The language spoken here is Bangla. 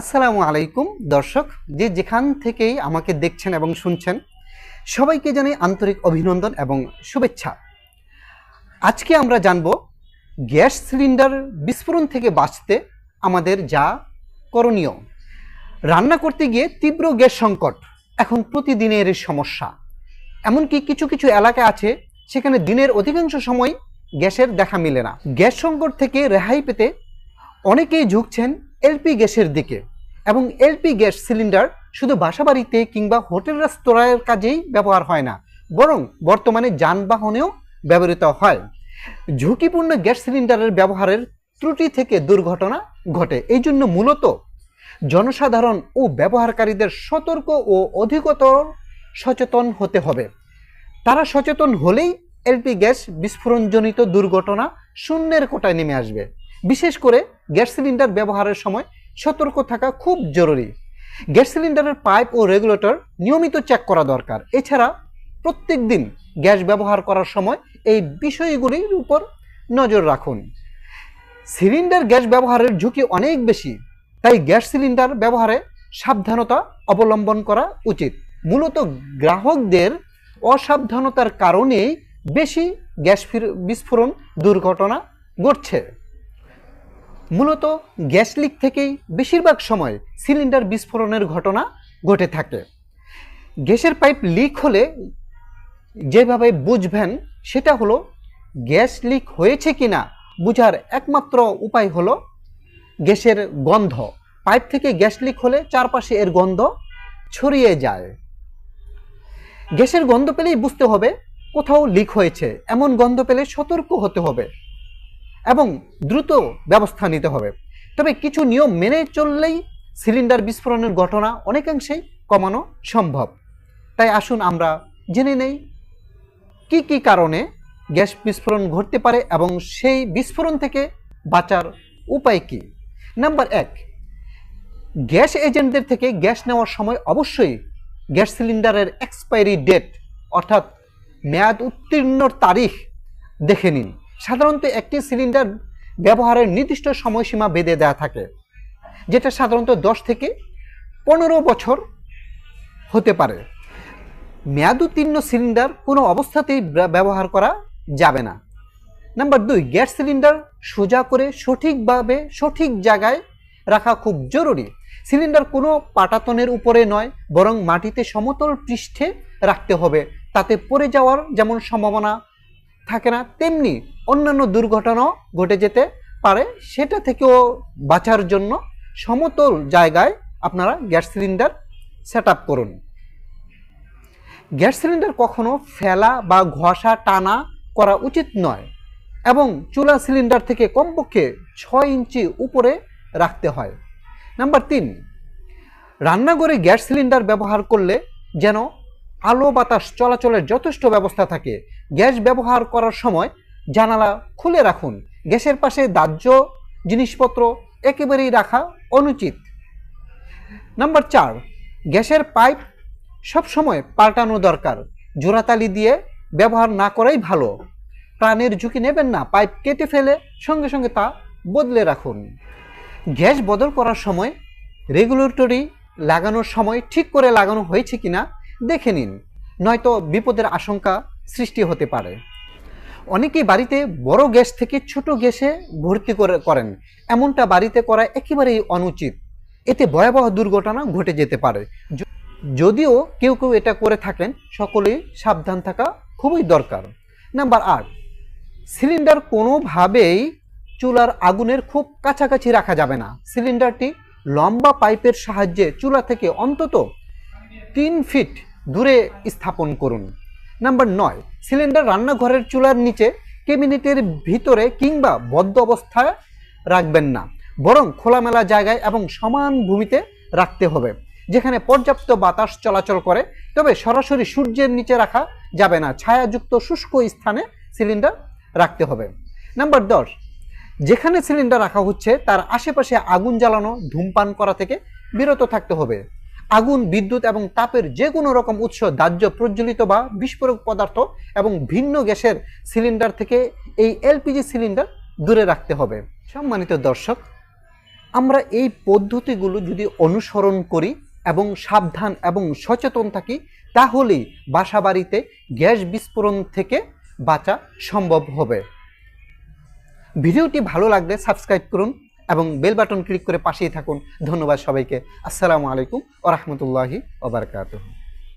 আসসালামু আলাইকুম, দর্শক, যে যেখান থেকেই আমাকে দেখছেন এবং শুনছেন, সবাইকে জানাই আন্তরিক অভিনন্দন এবং শুভেচ্ছা। আজকে আমরা জানব গ্যাস সিলিন্ডার বিস্ফোরণ থেকে বাঁচতে আমাদের যা করণীয়। রান্না করতে গিয়ে তীব্র গ্যাস সংকট, এখন প্রতিদিনের সমস্যা। এমনকি কিছু কিছু এলাকা আছে, সেখানে দিনের অধিকাংশ সময় গ্যাসের দেখা মিলে না। গ্যাস সংকট থেকে রেহাই পেতে অনেকেই ঝুঁকছেন এলপি গ্যাসের দিকে এবং এলপি গ্যাস সিলিন্ডার শুধু বাসাবাড়িতে কিংবা হোটেল রেস্তোরাঁর কাজেই ব্যবহার হয় না, বরং বর্তমানে যানবাহনেও ব্যবহৃত হয়। ঝুঁকিপূর্ণ গ্যাস সিলিন্ডারের ব্যবহারের ত্রুটি থেকে দুর্ঘটনা ঘটে। এই জন্য মূলত জনসাধারণ ও ব্যবহারকারীদের সতর্ক ও অধিকতর সচেতন হতে হবে। তারা সচেতন হলেই এলপি গ্যাস বিস্ফোরণজনিত দুর্ঘটনা শূন্যের কোটায় নেমে আসবে। বিশেষ করে গ্যাস সিলিন্ডার ব্যবহারের সময় সতর্ক থাকা খুব জরুরি। গ্যাস সিলিন্ডারের পাইপ ও রেগুলেটর নিয়মিত চেক করা দরকার। এছাড়া প্রত্যেক দিন গ্যাস ব্যবহার করার সময় এই বিষয়গুলির উপর নজর রাখুন। সিলিন্ডার গ্যাস ব্যবহারের ঝুঁকি অনেক বেশি, তাই গ্যাস সিলিন্ডার ব্যবহারে সাবধানতা অবলম্বন করা উচিত। মূলত গ্রাহকদের অসাবধানতার কারণেই বেশি গ্যাস ফির- বিস্ফোরণ দুর্ঘটনা ঘটছে। মূলত গ্যাস লিক থেকেই বেশিরভাগ সময় সিলিন্ডার বিস্ফোরণের ঘটনা ঘটে থাকে। গ্যাসের পাইপ লিক হলে যেভাবে বুঝবেন, সেটা হলো গ্যাস লিক হয়েছে কি না বোঝার একমাত্র উপায় হলো গ্যাসের গন্ধ। পাইপ থেকে গ্যাস লিক হলে চারপাশে এর গন্ধ ছড়িয়ে যায়। গ্যাসের গন্ধ পেলেই বুঝতে হবে কোথাও লিক হয়েছে। এমন গন্ধ পেলে সতর্ক হতে হবে। এবং দ্রুত ব্যবস্থা নিতে হবে। তবে কিছু নিয়ম মেনে চললেই সিলিন্ডার বিস্ফোরণের ঘটনা অনেকাংশেই কমানো সম্ভব। তাই আসুন আমরা জেনে নেই কি কি কারণে গ্যাস বিস্ফোরণ ঘটতে পারে এবং সেই বিস্ফোরণ থেকে বাঁচার উপায় কি? নাম্বার এক, গ্যাস এজেন্টদের থেকে গ্যাস নেওয়ার সময় অবশ্যই গ্যাস সিলিন্ডারের এক্সপায়ারি ডেট, অর্থাৎ মেয়াদ উত্তীর্ণর তারিখ দেখে নিন। সাধারণত একটি সিলিন্ডার ব্যবহারের নির্দিষ্ট সময়সীমা বেঁধে দেওয়া থাকে, যেটা সাধারণত দশ থেকে পনেরো বছর হতে পারে। মেয়াদ উত্তীর্ণ সিলিন্ডার কোনো অবস্থাতেই ব্যবহার করা যাবে না। নাম্বার দুই, গ্যাস সিলিন্ডার সোজা করে সঠিকভাবে সঠিক জায়গায় রাখা খুব জরুরি। সিলিন্ডার কোনো পাটাতনের উপরে নয়, বরং মাটিতে সমতল পৃষ্ঠে রাখতে হবে। তাতে পড়ে যাওয়ার যেমন সম্ভাবনা থাকে না, তেমনি অন্যান্য দুর্ঘটনাও ঘটে যেতে পারে। সেটা থেকেও বাঁচার জন্য সমতল জায়গায় আপনারা গ্যাস সিলিন্ডার সেট করুন। গ্যাস সিলিন্ডার কখনো ফেলা বা ঘষা, টানা করা উচিত নয় এবং চুলা সিলিন্ডার থেকে কমপক্ষে ছয় ইঞ্চি উপরে রাখতে হয়। নাম্বার তিন, রান্নাঘরে গ্যাস সিলিন্ডার ব্যবহার করলে যেন আলো বাতাস চলাচলের যথেষ্ট ব্যবস্থা থাকে। গ্যাস ব্যবহার করার সময় জানালা খুলে রাখুন। গ্যাসের পাশে দাহ্য জিনিসপত্র একেবারেই রাখা অনুচিত। নাম্বার চার, গ্যাসের পাইপ সবসময় পাল্টানো দরকার। জোড়াতালি দিয়ে ব্যবহার না করাই ভালো। প্রাণের ঝুঁকি নেবেন না, পাইপ কেটে ফেলে সঙ্গে সঙ্গে তা বদলে রাখুন। গ্যাস বদল করার সময় রেগুলেটরি লাগানোর সময় ঠিক করে লাগানো হয়েছে কিনা দেখে নিন। নয়তো বিপদের আশঙ্কা সৃষ্টি হতে পারে। অনেকেই বাড়িতে বড় গ্যাস থেকে ছোট গ্যাসে ভর্তি করে, করেন। এমনটা বাড়িতে করা একেবারেই অনুচিত। এতে ভয়াবহ দুর্ঘটনা ঘটে যেতে পারে। যদিও কেউ কেউ এটা করে থাকেন, সকলেই সাবধান থাকা খুবই দরকার। নাম্বার আট, সিলিন্ডার কোনোভাবেই চুলার আগুনের খুব কাছাকাছি রাখা যাবে না। সিলিন্ডারটি লম্বা পাইপের সাহায্যে চুলা থেকে অন্তত তিন ফিট দূরে স্থাপন করুন। নাম্বার নয়, সিলিন্ডার রান্নাঘরের চুলার নিচে কেবিনেটের ভিতরে কিংবা বদ্ধ অবস্থায় রাখবেন না। বরং খোলামেলা জায়গায় এবং সমান ভূমিতে রাখতে হবে, যেখানে পর্যাপ্ত বাতাস চলাচল করে। তবে সরাসরি সূর্যের নিচে রাখা যাবে না, ছায়াযুক্ত শুষ্ক স্থানে সিলিন্ডার রাখতে হবে। নাম্বার দশ, যেখানে সিলিন্ডার রাখা হচ্ছে তার আশেপাশে আগুন জ্বালানো, ধূমপান করা থেকে বিরত থাকতে হবে। আগুন, বিদ্যুৎ এবং তাপের যে কোনো রকম উৎস দাহ্য, প্রজ্বলিত বা বিস্ফোরক পদার্থ এবং ভিন্ন গ্যাসের সিলিন্ডার থেকে এই এলপিজি সিলিন্ডার দূরে রাখতে হবে। সম্মানিত দর্শক, আমরা এই পদ্ধতিগুলো যদি অনুসরণ করি এবং সাবধান এবং সচেতন থাকি, তাহলেই বাসা বাড়িতে গ্যাস বিস্ফোরণ থেকে বাঁচা সম্ভব হবে। ভিডিওটি ভালো লাগলে সাবস্ক্রাইব করুন এবং বেল বাটন ক্লিক করে পাশেই থাকুন। ধন্যবাদ সবাইকে। আসসালামু আলাইকুম ও রহমতুল্লাহি ওবরকাতুহ